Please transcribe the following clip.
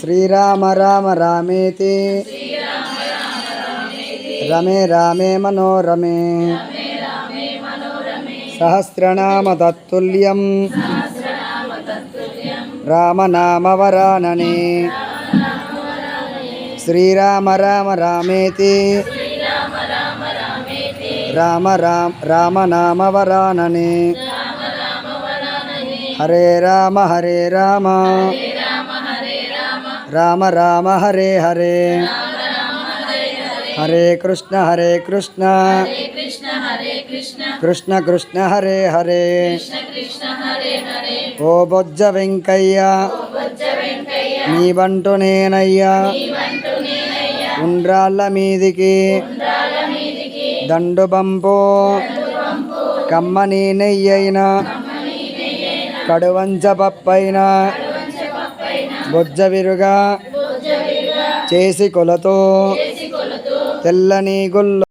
శ్రీరామ రామ రామేతి. రమే రామే మనోరమే. సహస్రనామ తత్తుల్యం. రామనామవరాననే శ్రీరామ రామ రామేతి. రామ రామ రామనామవరాననే హరే రామ హరే రామ. రామ రామ హరే హరే. హరే కృష్ణ హరే కృష్ణ. కృష్ణ కృష్ణ హరే హరే. ఓ బొజ్జ వెంకయ్య. నీ బంటు నేనయ్యా. ఉండ్రాళ్ళ మీదికి. దండు బంపు. కమ్మ నేనయ్యైనా కడువంచ పప్పైనా. బొజ్జ విరుగా చేసి కొలతో తెల్లని గుల్లో